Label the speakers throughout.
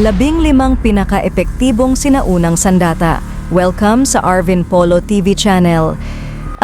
Speaker 1: labing limang pinaka-epektibong sinaunang sandata. Welcome sa Arvin Polo TV channel.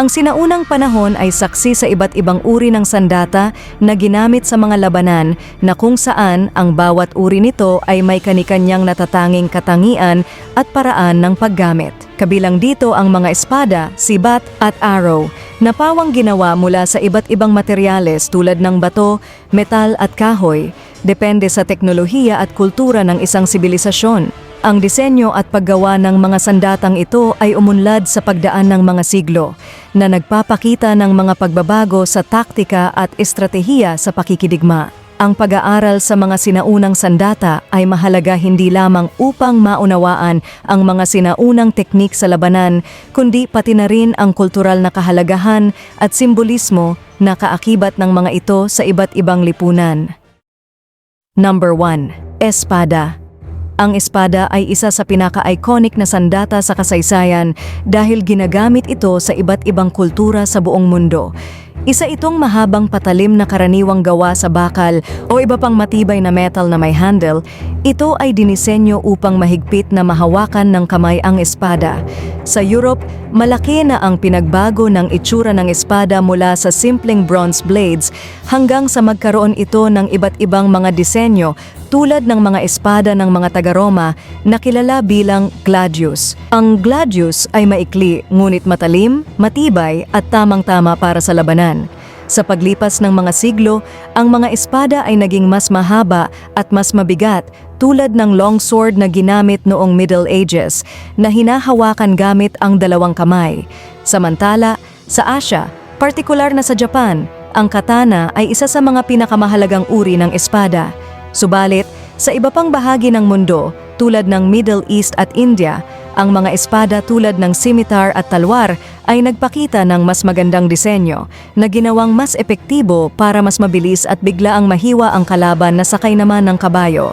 Speaker 1: Ang sinaunang panahon ay saksi sa iba't ibang uri ng sandata na ginamit sa mga labanan na kung saan ang bawat uri nito ay may kanikanyang natatanging katangian at paraan ng paggamit. Kabilang dito ang mga espada, sibat at arrow na pawang ginawa mula sa iba't ibang materyales tulad ng bato, metal at kahoy, depende sa teknolohiya at kultura ng isang sibilisasyon. Ang disenyo at paggawa ng mga sandatang ito ay umunlad sa pagdaan ng mga siglo na nagpapakita ng mga pagbabago sa taktika at estratehiya sa pakikidigma. Ang pag-aaral sa mga sinaunang sandata ay mahalaga hindi lamang upang maunawaan ang mga sinaunang teknik sa labanan, kundi pati na rin ang kultural na kahalagahan at simbolismo na kaakibat ng mga ito sa iba't ibang lipunan. Number 1. Espada ang espada ay isa sa pinaka-iconic na sandata sa kasaysayan dahil ginagamit ito sa iba't ibang kultura sa buong mundo. Isa itong mahabang patalim na karaniwang gawa sa bakal o iba pang matibay na metal na may handle. Ito ay dinisenyo upang mahigpit na mahawakan ng kamay ang espada. Sa Europe, malaki na ang pinagbago ng itsura ng espada mula sa simpleng bronze blades hanggang sa magkaroon ito ng iba't ibang mga disenyo tulad ng mga espada ng mga taga-Roma na kilala bilang gladius. Ang gladius ay maikli ngunit matalim, matibay at tamang-tama para sa labanan. Sa paglipas ng mga siglo, ang mga espada ay naging mas mahaba at mas mabigat tulad ng longsword na ginamit noong Middle Ages na hinahawakan gamit ang dalawang kamay. Samantala, sa Asia, partikular na sa Japan, ang katana ay isa sa mga pinakamahalagang uri ng espada. Subalit, sa iba pang bahagi ng mundo, tulad ng Middle East at India, ang mga espada tulad ng scimitar at talwar ay nagpakita ng mas magandang disenyo na ginawang mas epektibo para mas mabilis at biglaang mahiwa ang kalaban na sakay naman ng kabayo.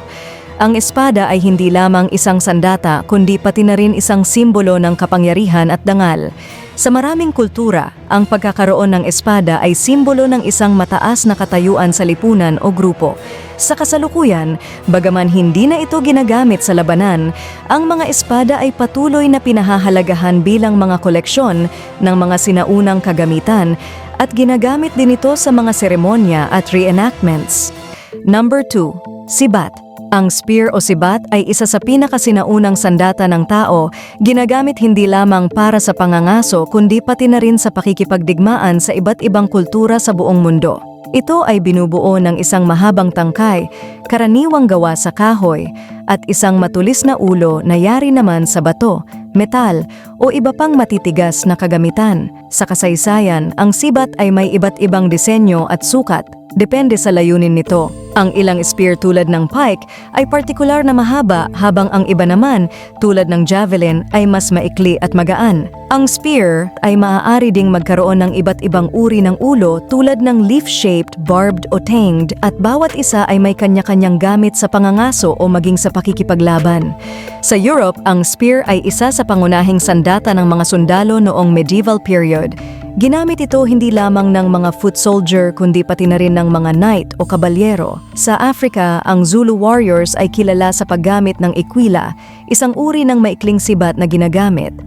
Speaker 1: Ang espada ay hindi lamang isang sandata kundi pati na rin isang simbolo ng kapangyarihan at dangal. Sa maraming kultura, ang pagkakaroon ng espada ay simbolo ng isang mataas na katayuan sa lipunan o grupo. Sa kasalukuyan, bagaman hindi na ito ginagamit sa labanan, ang mga espada ay patuloy na pinahahalagahan bilang mga koleksyon ng mga sinaunang kagamitan at ginagamit din ito sa mga seremonya at reenactments. Number 2. Sibat ang spear o sibat ay isa sa pinakasinaunang sandata ng tao, ginagamit hindi lamang para sa pangangaso kundi pati na rin sa pakikipagdigmaan sa iba't ibang kultura sa buong mundo. Ito ay binubuo ng isang mahabang tangkay, karaniwang gawa sa kahoy, at isang matulis na ulo na yari naman sa bato, metal, o iba pang matitigas na kagamitan. Sa kasaysayan, ang sibat ay may iba't ibang disenyo at sukat, depende sa layunin nito. Ang ilang spear tulad ng pike ay partikular na mahaba habang ang iba naman tulad ng javelin ay mas maikli at magaan. Ang spear ay maaari ding magkaroon ng iba't ibang uri ng ulo tulad ng leaf-shaped, barbed o tanged at bawat isa ay may kanya-kanyang gamit sa pangangaso o maging sa pakikipaglaban. Sa Europe, ang spear ay isa sa pangunahing sandata ng mga sundalo noong medieval period. Ginamit ito hindi lamang ng mga foot soldier kundi pati na rin ng mga knight o kabalyero. Sa Africa, ang Zulu warriors ay kilala sa paggamit ng ekwila, isang uri ng maikling sibat na ginagamit.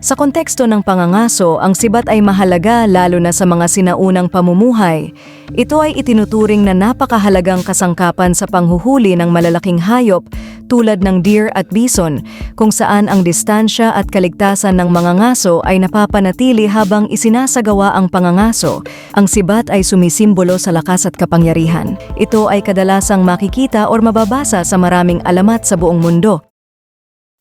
Speaker 1: Sa konteksto ng pangangaso, ang sibat ay mahalaga lalo na sa mga sinaunang pamumuhay. Ito ay itinuturing na napakahalagang kasangkapan sa panghuhuli ng malalaking hayop tulad ng deer at bison, kung saan ang distansya at kaligtasan ng mga ngaso ay napapanatili habang isinasagawa ang pangangaso. Ang sibat ay sumisimbolo sa lakas at kapangyarihan. Ito ay kadalasang makikita or mababasa sa maraming alamat sa buong mundo.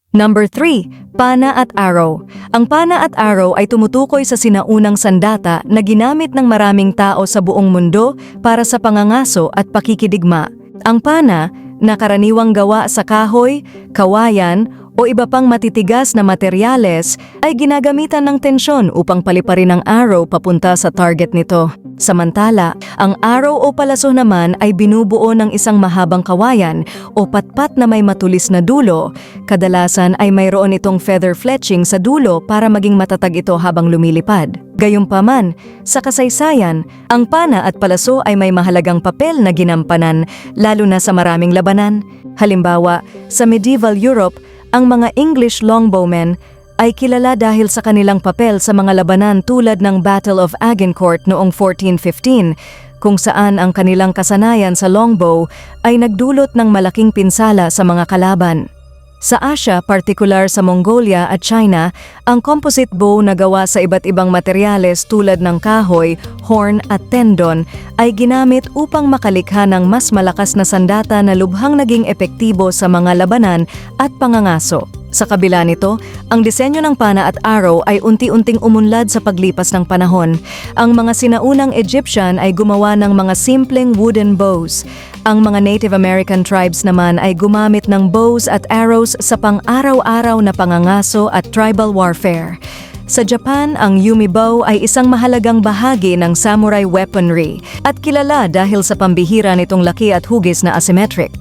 Speaker 1: Number 3. Pana at arrow. Ang pana at arrow ay tumutukoy sa sinaunang sandata na ginamit ng maraming tao sa buong mundo para sa pangangaso at pakikidigma. Ang pana, na karaniwang gawa sa kahoy, kawayan o iba pang matitigas na materyales ay ginagamitan ng tensyon upang paliparin ang arrow papunta sa target nito. Samantala, ang arrow o palaso naman ay binubuo ng isang mahabang kawayan o patpat na may matulis na dulo. Kadalasan ay mayroon itong feather fletching sa dulo para maging matatag ito habang lumilipad. Gayunpaman, sa kasaysayan, ang pana at palaso ay may mahalagang papel na ginampanan, lalo na sa maraming labanan. Halimbawa, sa medieval Europe, ang mga English longbowmen ay kilala dahil sa kanilang papel sa mga labanan tulad ng Battle of Agincourt noong 1415, kung saan ang kanilang kasanayan sa longbow ay nagdulot ng malaking pinsala sa mga kalaban. Sa Asia, partikular sa Mongolia at China, ang composite bow na gawa sa iba't ibang materyales tulad ng kahoy, horn at tendon ay ginamit upang makalikha ng mas malakas na sandata na lubhang naging epektibo sa mga labanan at pangangaso. Sa kabila nito, ang disenyo ng pana at arrow ay unti-unting umunlad sa paglipas ng panahon. Ang mga sinaunang Egyptian ay gumawa ng mga simpleng wooden bows. Ang mga Native American tribes naman ay gumamit ng bows at arrows sa pang-araw-araw na pangangaso at tribal warfare. Sa Japan, ang Yumi bow ay isang mahalagang bahagi ng samurai weaponry at kilala dahil sa pambihira nitong laki at hugis na asymmetric.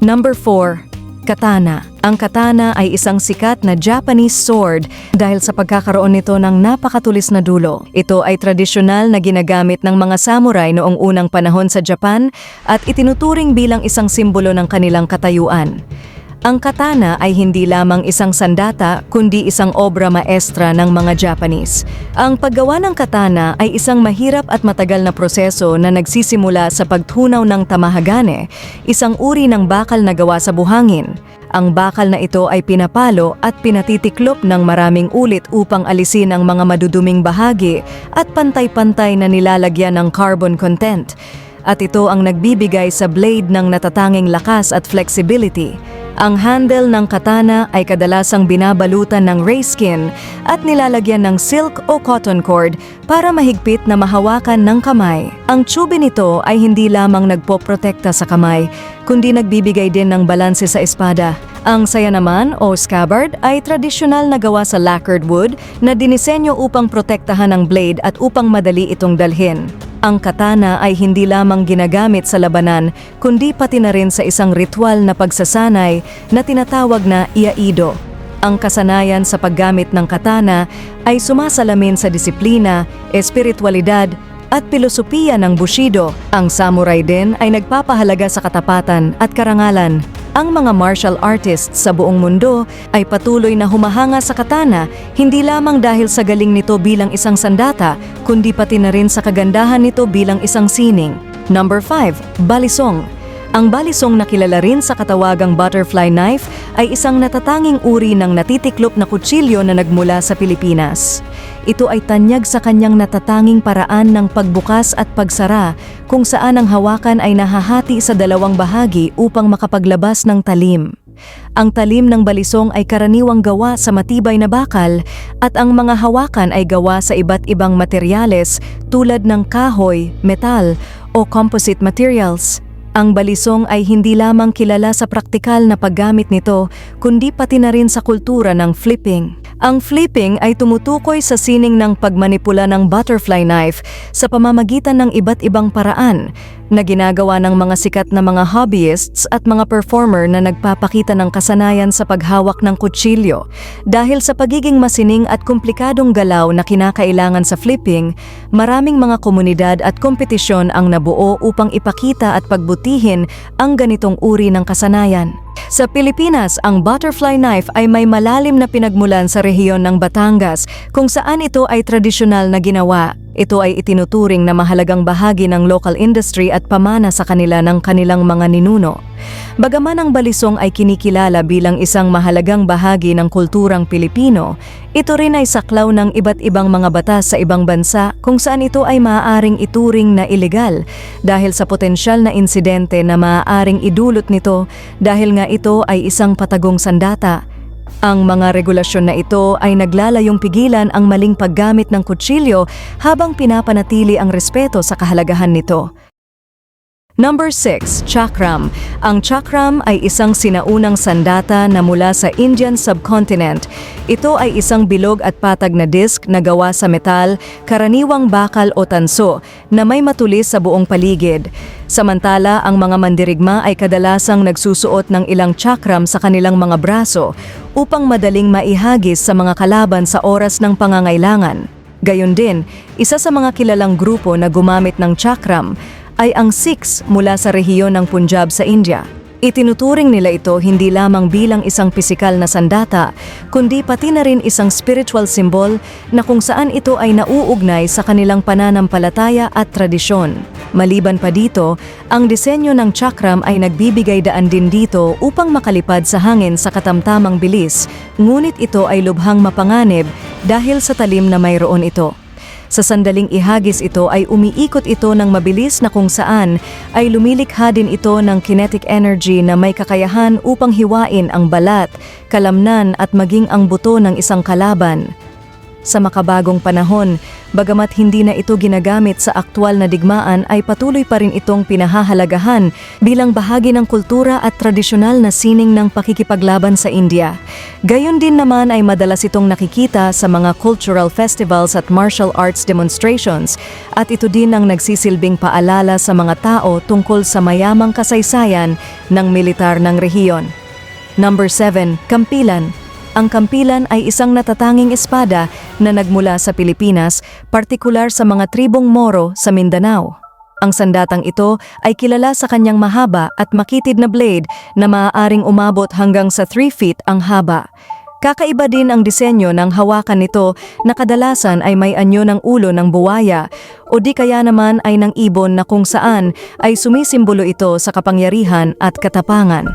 Speaker 1: Number 4. Katana. Ang katana ay isang sikat na Japanese sword dahil sa pagkakaroon nito ng napakatulis na dulo. Ito ay tradisyonal na ginagamit ng mga samurai noong unang panahon sa Japan at itinuturing bilang isang simbolo ng kanilang katayuan. Ang katana ay hindi lamang isang sandata kundi isang obra maestra ng mga Japanese. Ang paggawa ng katana ay isang mahirap at matagal na proseso na nagsisimula sa pagtunaw ng tamahagane, isang uri ng bakal na gawa sa buhangin. Ang bakal na ito ay pinapalo at pinatitiklop ng maraming ulit upang alisin ang mga maduduming bahagi at pantay-pantay na nilalagyan ng carbon content. At ito ang nagbibigay sa blade ng natatanging lakas at flexibility. Ang handle ng katana ay kadalasang binabalutan ng rayskin at nilalagyan ng silk o cotton cord para mahigpit na mahawakan ng kamay. Ang tube nito ay hindi lamang nagpoprotekta sa kamay, kundi nagbibigay din ng balanse sa espada. Ang saya naman o scabbard ay tradisyonal na gawa sa lacquered wood na dinisenyo upang protektahan ang blade at upang madali itong dalhin. Ang katana ay hindi lamang ginagamit sa labanan, kundi pati na rin sa isang ritual na pagsasanay na tinatawag na iaido. Ang kasanayan sa paggamit ng katana ay sumasalamin sa disiplina, espiritualidad, at pilosopiya ng Bushido. Ang samurai din ay nagpapahalaga sa katapatan at karangalan. Ang mga martial artists sa buong mundo ay patuloy na humahanga sa katana hindi lamang dahil sa galing nito bilang isang sandata, kundi pati na rin sa kagandahan nito bilang isang sining. Number 5. Balisong ang balisong na kilala rin sa katawagang butterfly knife ay isang natatanging uri ng natitiklop na kutsilyo na nagmula sa Pilipinas. Ito ay tanyag sa kanyang natatanging paraan ng pagbukas at pagsara kung saan ang hawakan ay nahahati sa dalawang bahagi upang makapaglabas ng talim. Ang talim ng balisong ay karaniwang gawa sa matibay na bakal at ang mga hawakan ay gawa sa iba't ibang materyales tulad ng kahoy, metal o composite materials. Ang balisong ay hindi lamang kilala sa praktikal na paggamit nito, kundi pati na rin sa kultura ng flipping. Ang flipping ay tumutukoy sa sining ng pagmanipula ng butterfly knife sa pamamagitan ng iba't ibang paraan na ginagawa ng mga sikat na mga hobbyists at mga performer na nagpapakita ng kasanayan sa paghawak ng kutsilyo. Dahil sa pagiging masining at komplikadong galaw na kinakailangan sa flipping, maraming mga komunidad at kompetisyon ang nabuo upang ipakita at pagbutihin ang ganitong uri ng kasanayan. Sa Pilipinas, ang butterfly knife ay may malalim na pinagmulan sa rehiyon ng Batangas kung saan ito ay tradisyonal na ginawa. Ito ay itinuturing na mahalagang bahagi ng local industry at pamana sa kanila ng kanilang mga ninuno. Bagaman ang balisong ay kinikilala bilang isang mahalagang bahagi ng kulturang Pilipino, ito rin ay saklaw ng iba't ibang mga batas sa ibang bansa kung saan ito ay maaaring ituring na ilegal dahil sa potensyal na insidente na maaaring idulot nito dahil nga ito ay isang patagong sandata ang mga regulasyon na ito ay naglalayong pigilan ang maling paggamit ng kutsilyo habang pinapanatili ang respeto sa kahalagahan nito. Number 6, Chakram. Ang chakram ay isang sinaunang sandata na mula sa Indian subcontinent. Ito ay isang bilog at patag na disk na gawa sa metal, karaniwang bakal o tanso, na may matulis sa buong paligid. Samantala, ang mga mandirigma ay kadalasang nagsusuot ng ilang chakram sa kanilang mga braso upang madaling maihagis sa mga kalaban sa oras ng pangangailangan. Gayon din, isa sa mga kilalang grupo na gumamit ng chakram ay ang Sikhs mula sa rehiyon ng Punjab sa India. Itinuturing nila ito hindi lamang bilang isang pisikal na sandata, kundi pati na rin isang spiritual symbol na kung saan ito ay nauugnay sa kanilang pananampalataya at tradisyon. Maliban pa dito, ang disenyo ng chakram ay nagbibigay daan din dito upang makalipad sa hangin sa katamtamang bilis, ngunit ito ay lubhang mapanganib dahil sa talim na mayroon ito. Sa sandaling ihagis ito ay umiikot ito ng mabilis na kung saan ay lumilikha din ito ng kinetic energy na may kakayahan upang hiwain ang balat, kalamnan at maging ang buto ng isang kalaban. Sa makabagong panahon, bagamat hindi na ito ginagamit sa aktwal na digmaan ay patuloy pa rin itong pinahahalagahan bilang bahagi ng kultura at tradisyonal na sining ng pakikipaglaban sa India. Gayon din naman ay madalas itong nakikita sa mga cultural festivals at martial arts demonstrations at ito din ang nagsisilbing paalala sa mga tao tungkol sa mayamang kasaysayan ng militar ng rehiyon. Number 7. Kampilan ang kampilan ay isang natatanging espada na nagmula sa Pilipinas, partikular sa mga tribong Moro sa Mindanao. Ang sandatang ito ay kilala sa kanyang mahaba at makitid na blade na maaaring umabot hanggang sa 3 feet ang haba. Kakaiba din ang disenyo ng hawakan nito na kadalasan ay may anyo ng ulo ng buwaya o di kaya naman ay ng ibon na kung saan ay sumisimbolo ito sa kapangyarihan at katapangan.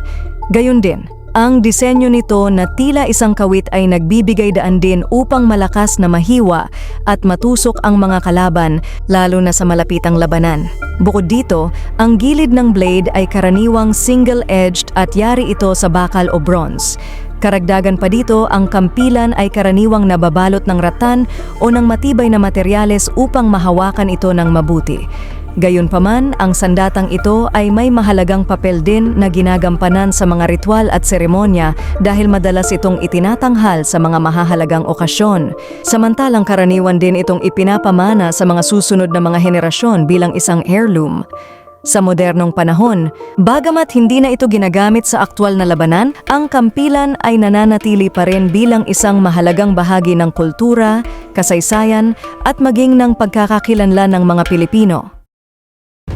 Speaker 1: Gayon din, ang disenyo nito na tila isang kawit ay nagbibigay daan din upang malakas na mahiwa at matusok ang mga kalaban, lalo na sa malapitang labanan. Bukod dito, ang gilid ng blade ay karaniwang single-edged at yari ito sa bakal o bronze. Karagdagan pa dito, ang kampilan ay karaniwang nababalot ng ratan o ng matibay na materyales upang mahawakan ito ng mabuti. Gayunpaman, ang sandatang ito ay may mahalagang papel din na ginagampanan sa mga ritual at seremonya dahil madalas itong itinatanghal sa mga mahahalagang okasyon. Samantalang karaniwan din itong ipinapamana sa mga susunod na mga henerasyon bilang isang heirloom. Sa modernong panahon, bagamat hindi na ito ginagamit sa aktwal na labanan, ang kampilan ay nananatili pa rin bilang isang mahalagang bahagi ng kultura, kasaysayan at maging ng pagkakakilanlan ng mga Pilipino.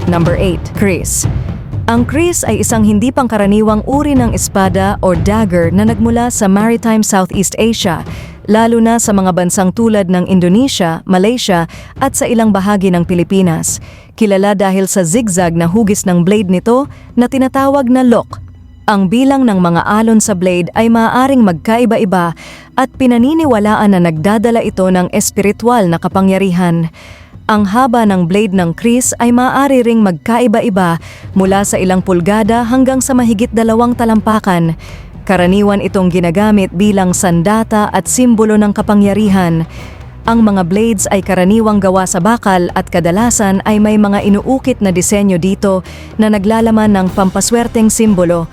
Speaker 1: Number 8. Kris Ang kris ay isang hindi pangkaraniwang uri ng espada or dagger na nagmula sa maritime Southeast Asia, lalo na sa mga bansang tulad ng Indonesia, Malaysia at sa ilang bahagi ng Pilipinas. Kilala dahil sa zigzag na hugis ng blade nito na tinatawag na lock. Ang bilang ng mga alon sa blade ay maaaring magkaiba-iba at pinaniniwalaan na nagdadala ito ng espiritual na kapangyarihan. Ang haba ng blade ng Chris ay maaari ring magkaiba-iba mula sa ilang pulgada hanggang sa mahigit dalawang talampakan. Karaniwan itong ginagamit bilang sandata at simbolo ng kapangyarihan. Ang mga blades ay karaniwang gawa sa bakal at kadalasan ay may mga inuukit na disenyo dito na naglalaman ng pampaswerteng simbolo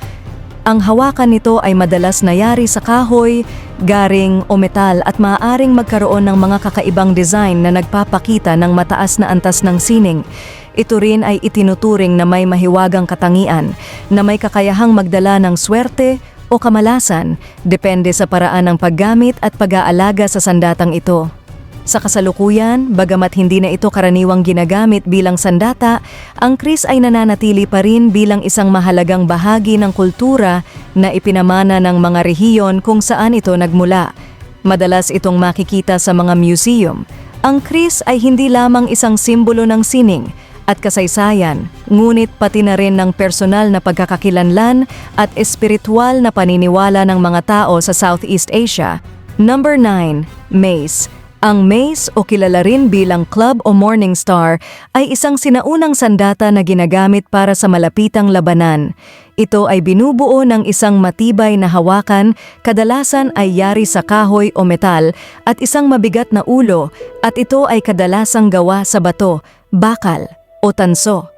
Speaker 1: ang hawakan nito ay madalas nayari sa kahoy, garing o metal at maaaring magkaroon ng mga kakaibang design na nagpapakita ng mataas na antas ng sining. Ito rin ay itinuturing na may mahiwagang katangian, na may kakayahang magdala ng swerte o kamalasan, depende sa paraan ng paggamit at pag-aalaga sa sandatang ito. Sa kasalukuyan, bagamat hindi na ito karaniwang ginagamit bilang sandata, ang kris ay nananatili pa rin bilang isang mahalagang bahagi ng kultura na ipinamana ng mga rehiyon kung saan ito nagmula. Madalas itong makikita sa mga museum. Ang kris ay hindi lamang isang simbolo ng sining at kasaysayan, ngunit pati na rin ng personal na pagkakakilanlan at espiritual na paniniwala ng mga tao sa Southeast Asia. Number 9. Mace ang mace o kilala rin bilang club o morning star ay isang sinaunang sandata na ginagamit para sa malapitang labanan. Ito ay binubuo ng isang matibay na hawakan, kadalasan ay yari sa kahoy o metal at isang mabigat na ulo at ito ay kadalasang gawa sa bato, bakal o tanso.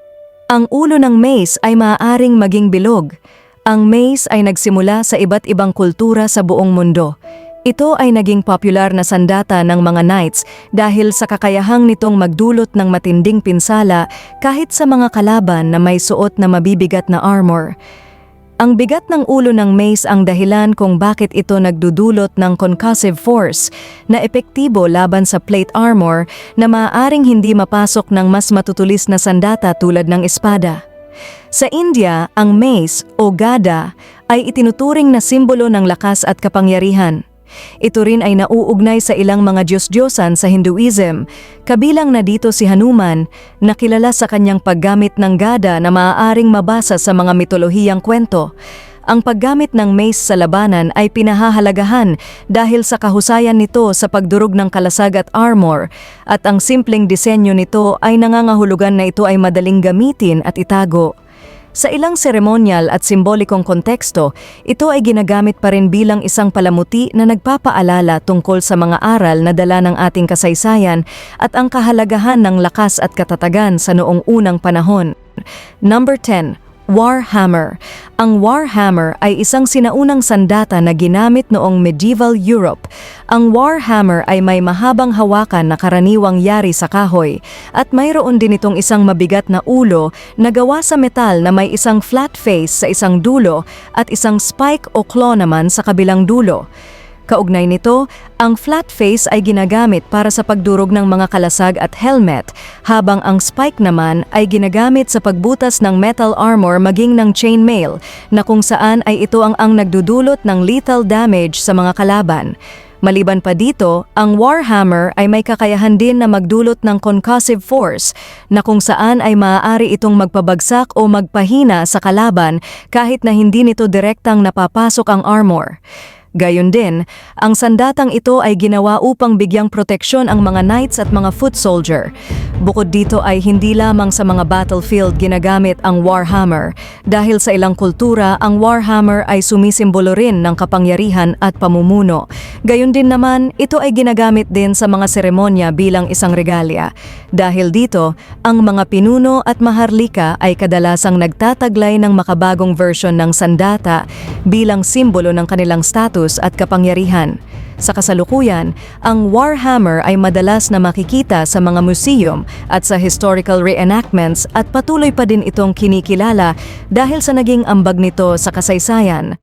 Speaker 1: Ang ulo ng mace ay maaaring maging bilog. Ang mace ay nagsimula sa iba't ibang kultura sa buong mundo. Ito ay naging popular na sandata ng mga knights dahil sa kakayahang nitong magdulot ng matinding pinsala kahit sa mga kalaban na may suot na mabibigat na armor. Ang bigat ng ulo ng mace ang dahilan kung bakit ito nagdudulot ng concussive force na epektibo laban sa plate armor na maaaring hindi mapasok ng mas matutulis na sandata tulad ng espada. Sa India, ang mace o gada ay itinuturing na simbolo ng lakas at kapangyarihan. Ito rin ay nauugnay sa ilang mga Diyos-Diyosan sa Hinduism, kabilang na dito si Hanuman na kilala sa kanyang paggamit ng gada na maaaring mabasa sa mga mitolohiyang kwento. Ang paggamit ng mace sa labanan ay pinahahalagahan dahil sa kahusayan nito sa pagdurog ng kalasag at armor at ang simpleng disenyo nito ay nangangahulugan na ito ay madaling gamitin at itago. Sa ilang seremonyal at simbolikong konteksto, ito ay ginagamit pa rin bilang isang palamuti na nagpapaalala tungkol sa mga aral na dala ng ating kasaysayan at ang kahalagahan ng lakas at katatagan sa noong unang panahon. Number 10. Warhammer. Ang Warhammer ay isang sinaunang sandata na ginamit noong medieval Europe. Ang Warhammer ay may mahabang hawakan na karaniwang yari sa kahoy at mayroon din itong isang mabigat na ulo na gawa sa metal na may isang flat face sa isang dulo at isang spike o claw naman sa kabilang dulo. Kaugnay nito, ang flat face ay ginagamit para sa pagdurog ng mga kalasag at helmet, habang ang spike naman ay ginagamit sa pagbutas ng metal armor maging ng chainmail, na kung saan ay ito ang ang nagdudulot ng lethal damage sa mga kalaban. Maliban pa dito, ang Warhammer ay may kakayahan din na magdulot ng concussive force na kung saan ay maaari itong magpabagsak o magpahina sa kalaban kahit na hindi nito direktang napapasok ang armor. Gayon din, ang sandatang ito ay ginawa upang bigyang proteksyon ang mga knights at mga foot soldier. Bukod dito ay hindi lamang sa mga battlefield ginagamit ang Warhammer. Dahil sa ilang kultura, ang Warhammer ay sumisimbolo rin ng kapangyarihan at pamumuno. Gayon din naman, ito ay ginagamit din sa mga seremonya bilang isang regalya. Dahil dito, ang mga pinuno at maharlika ay kadalasang nagtataglay ng makabagong version ng sandata bilang simbolo ng kanilang status at kapangyarihan. Sa kasalukuyan, ang Warhammer ay madalas na makikita sa mga museum at sa historical reenactments at patuloy pa din itong kinikilala dahil sa naging ambag nito sa kasaysayan.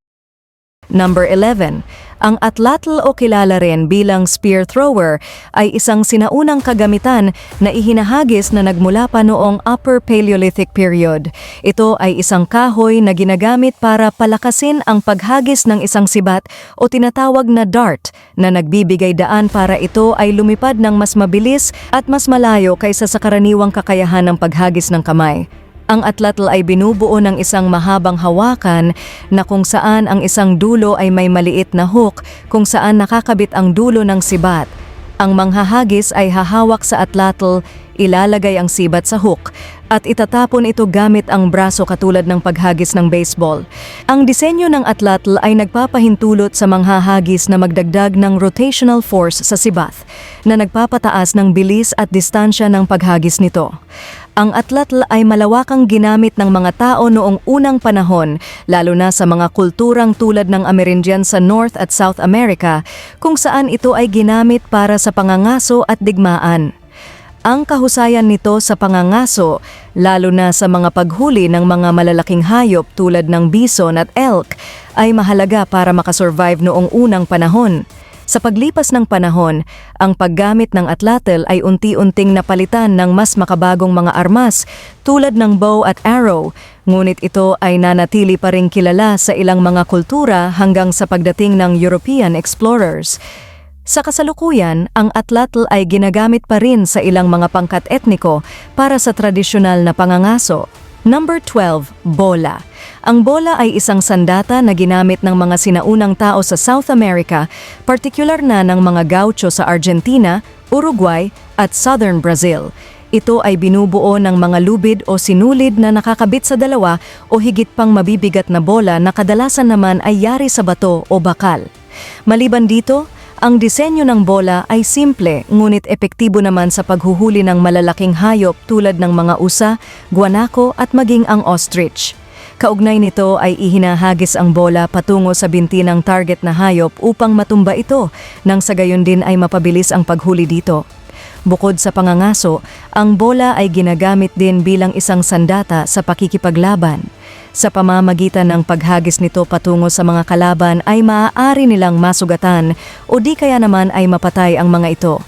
Speaker 1: Number 11. Ang atlatl o kilala rin bilang spear thrower ay isang sinaunang kagamitan na ihinahagis na nagmula pa noong Upper Paleolithic period. Ito ay isang kahoy na ginagamit para palakasin ang paghagis ng isang sibat o tinatawag na dart na nagbibigay daan para ito ay lumipad ng mas mabilis at mas malayo kaysa sa karaniwang kakayahan ng paghagis ng kamay. Ang atlatl ay binubuo ng isang mahabang hawakan na kung saan ang isang dulo ay may maliit na hook kung saan nakakabit ang dulo ng sibat. Ang manghahagis ay hahawak sa atlatl, ilalagay ang sibat sa hook, at itatapon ito gamit ang braso katulad ng paghagis ng baseball. Ang disenyo ng atlatl ay nagpapahintulot sa manghahagis na magdagdag ng rotational force sa sibat, na nagpapataas ng bilis at distansya ng paghagis nito. Ang atlatl ay malawakang ginamit ng mga tao noong unang panahon, lalo na sa mga kulturang tulad ng Amerindian sa North at South America, kung saan ito ay ginamit para sa pangangaso at digmaan. Ang kahusayan nito sa pangangaso, lalo na sa mga paghuli ng mga malalaking hayop tulad ng bison at elk, ay mahalaga para makasurvive noong unang panahon. Sa paglipas ng panahon, ang paggamit ng atlatl ay unti-unting napalitan ng mas makabagong mga armas tulad ng bow at arrow, ngunit ito ay nanatili pa rin kilala sa ilang mga kultura hanggang sa pagdating ng European explorers. Sa kasalukuyan, ang atlatl ay ginagamit pa rin sa ilang mga pangkat etniko para sa tradisyonal na pangangaso. Number 12, bola. Ang bola ay isang sandata na ginamit ng mga sinaunang tao sa South America, partikular na ng mga gaucho sa Argentina, Uruguay at Southern Brazil. Ito ay binubuo ng mga lubid o sinulid na nakakabit sa dalawa o higit pang mabibigat na bola na kadalasan naman ay yari sa bato o bakal. Maliban dito, ang disenyo ng bola ay simple ngunit epektibo naman sa paghuhuli ng malalaking hayop tulad ng mga usa, guanako at maging ang ostrich. Kaugnay nito ay ihinahagis ang bola patungo sa binti ng target na hayop upang matumba ito nang sa gayon din ay mapabilis ang paghuli dito. Bukod sa pangangaso, ang bola ay ginagamit din bilang isang sandata sa pakikipaglaban. Sa pamamagitan ng paghagis nito patungo sa mga kalaban ay maaari nilang masugatan o di kaya naman ay mapatay ang mga ito.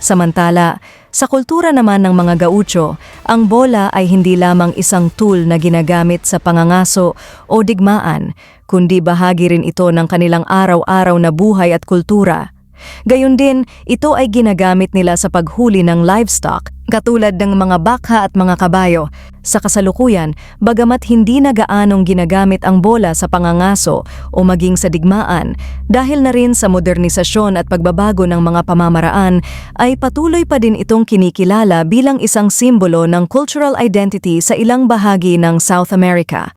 Speaker 1: Samantala, sa kultura naman ng mga gaucho, ang bola ay hindi lamang isang tool na ginagamit sa pangangaso o digmaan, kundi bahagi rin ito ng kanilang araw-araw na buhay at kultura. Gayon din, ito ay ginagamit nila sa paghuli ng livestock, katulad ng mga bakha at mga kabayo. Sa kasalukuyan, bagamat hindi na gaanong ginagamit ang bola sa pangangaso o maging sa digmaan, dahil na rin sa modernisasyon at pagbabago ng mga pamamaraan, ay patuloy pa din itong kinikilala bilang isang simbolo ng cultural identity sa ilang bahagi ng South America.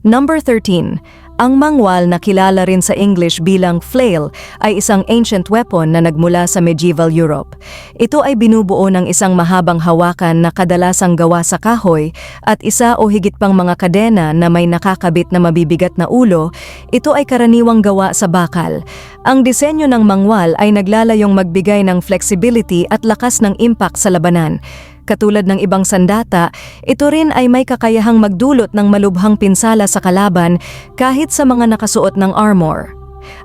Speaker 1: Number 13. Ang mangwal na kilala rin sa English bilang flail ay isang ancient weapon na nagmula sa medieval Europe. Ito ay binubuo ng isang mahabang hawakan na kadalasang gawa sa kahoy at isa o higit pang mga kadena na may nakakabit na mabibigat na ulo, ito ay karaniwang gawa sa bakal. Ang disenyo ng mangwal ay naglalayong magbigay ng flexibility at lakas ng impact sa labanan. Katulad ng ibang sandata, ito rin ay may kakayahang magdulot ng malubhang pinsala sa kalaban kahit sa mga nakasuot ng armor.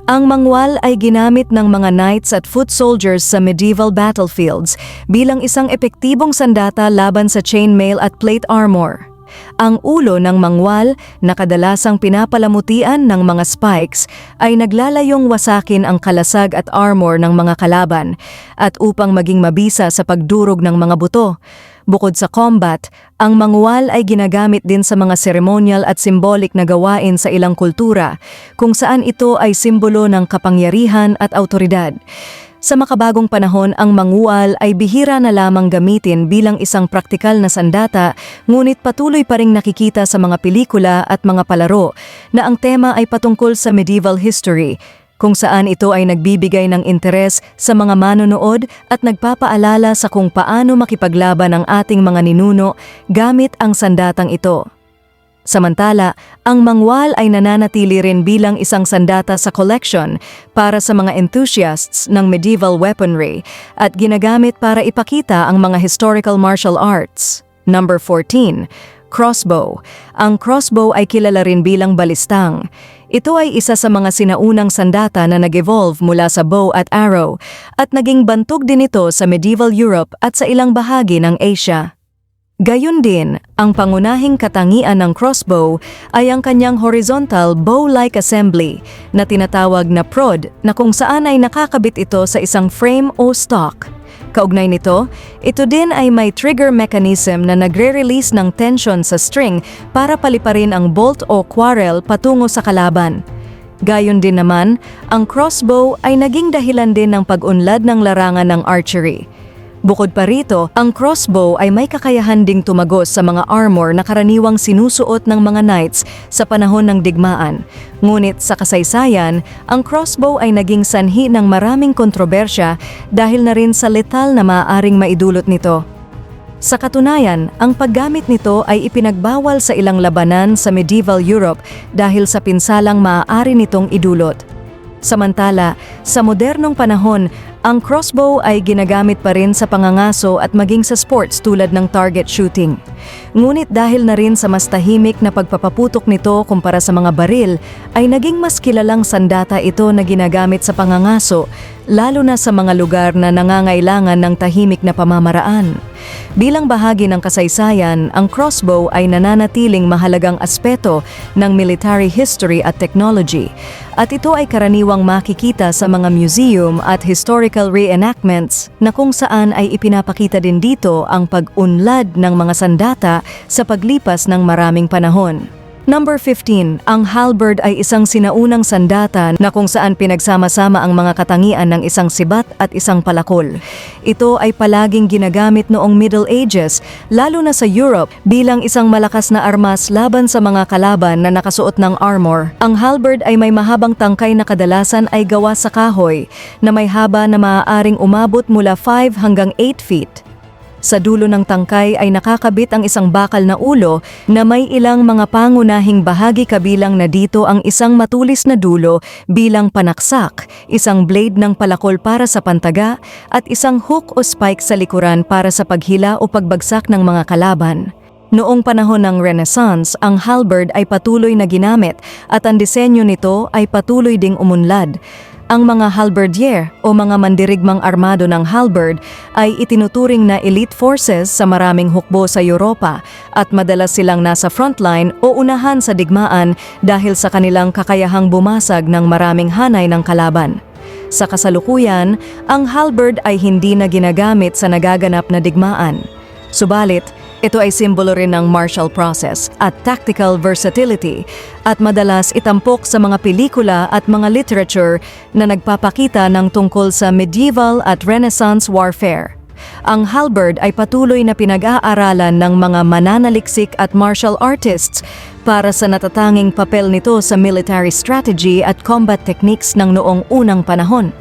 Speaker 1: Ang mangwal ay ginamit ng mga knights at foot soldiers sa medieval battlefields bilang isang epektibong sandata laban sa chainmail at plate armor. Ang ulo ng mangwal na kadalasang pinapalamutian ng mga spikes ay naglalayong wasakin ang kalasag at armor ng mga kalaban at upang maging mabisa sa pagdurog ng mga buto. Bukod sa combat, ang mangwal ay ginagamit din sa mga ceremonial at symbolic na gawain sa ilang kultura, kung saan ito ay simbolo ng kapangyarihan at autoridad. Sa makabagong panahon, ang mangual ay bihira na lamang gamitin bilang isang praktikal na sandata, ngunit patuloy pa ring nakikita sa mga pelikula at mga palaro na ang tema ay patungkol sa medieval history, kung saan ito ay nagbibigay ng interes sa mga manonood at nagpapaalala sa kung paano makipaglaban ang ating mga ninuno gamit ang sandatang ito. Samantala, ang mangwal ay nananatili rin bilang isang sandata sa collection para sa mga enthusiasts ng medieval weaponry at ginagamit para ipakita ang mga historical martial arts. Number 14. Crossbow. Ang crossbow ay kilala rin bilang balistang. Ito ay isa sa mga sinaunang sandata na nag-evolve mula sa bow at arrow at naging bantog din ito sa medieval Europe at sa ilang bahagi ng Asia. Gayon din, ang pangunahing katangian ng crossbow ay ang kanyang horizontal bow-like assembly na tinatawag na prod na kung saan ay nakakabit ito sa isang frame o stock. Kaugnay nito, ito din ay may trigger mechanism na nagre-release ng tension sa string para paliparin ang bolt o quarrel patungo sa kalaban. Gayon din naman, ang crossbow ay naging dahilan din ng pag-unlad ng larangan ng archery. Bukod pa rito, ang crossbow ay may kakayahan ding tumagos sa mga armor na karaniwang sinusuot ng mga knights sa panahon ng digmaan. Ngunit sa kasaysayan, ang crossbow ay naging sanhi ng maraming kontrobersya dahil na rin sa letal na maaaring maidulot nito. Sa katunayan, ang paggamit nito ay ipinagbawal sa ilang labanan sa medieval Europe dahil sa pinsalang maaari nitong idulot. Samantala, sa modernong panahon, ang crossbow ay ginagamit pa rin sa pangangaso at maging sa sports tulad ng target shooting. Ngunit dahil na rin sa mas tahimik na pagpapaputok nito kumpara sa mga baril, ay naging mas kilalang sandata ito na ginagamit sa pangangaso, lalo na sa mga lugar na nangangailangan ng tahimik na pamamaraan. Bilang bahagi ng kasaysayan, ang crossbow ay nananatiling mahalagang aspeto ng military history at technology, at ito ay karaniwang makikita sa mga museum at historical reenactments na kung saan ay ipinapakita din dito ang pag-unlad ng mga sandata sa paglipas ng maraming panahon. Number 15, ang halberd ay isang sinaunang sandata na kung saan pinagsama-sama ang mga katangian ng isang sibat at isang palakol. Ito ay palaging ginagamit noong Middle Ages, lalo na sa Europe, bilang isang malakas na armas laban sa mga kalaban na nakasuot ng armor. Ang halberd ay may mahabang tangkay na kadalasan ay gawa sa kahoy, na may haba na maaaring umabot mula 5 hanggang 8 feet. Sa dulo ng tangkay ay nakakabit ang isang bakal na ulo na may ilang mga pangunahing bahagi kabilang na dito ang isang matulis na dulo bilang panaksak, isang blade ng palakol para sa pantaga at isang hook o spike sa likuran para sa paghila o pagbagsak ng mga kalaban. Noong panahon ng Renaissance, ang halberd ay patuloy na ginamit at ang disenyo nito ay patuloy ding umunlad. Ang mga halberdier o mga mandirigmang armado ng halberd ay itinuturing na elite forces sa maraming hukbo sa Europa at madalas silang nasa frontline o unahan sa digmaan dahil sa kanilang kakayahang bumasag ng maraming hanay ng kalaban. Sa kasalukuyan, ang halberd ay hindi na ginagamit sa nagaganap na digmaan. Subalit, ito ay simbolo rin ng martial process at tactical versatility at madalas itampok sa mga pelikula at mga literature na nagpapakita ng tungkol sa medieval at renaissance warfare. Ang halberd ay patuloy na pinag-aaralan ng mga mananaliksik at martial artists para sa natatanging papel nito sa military strategy at combat techniques ng noong unang panahon.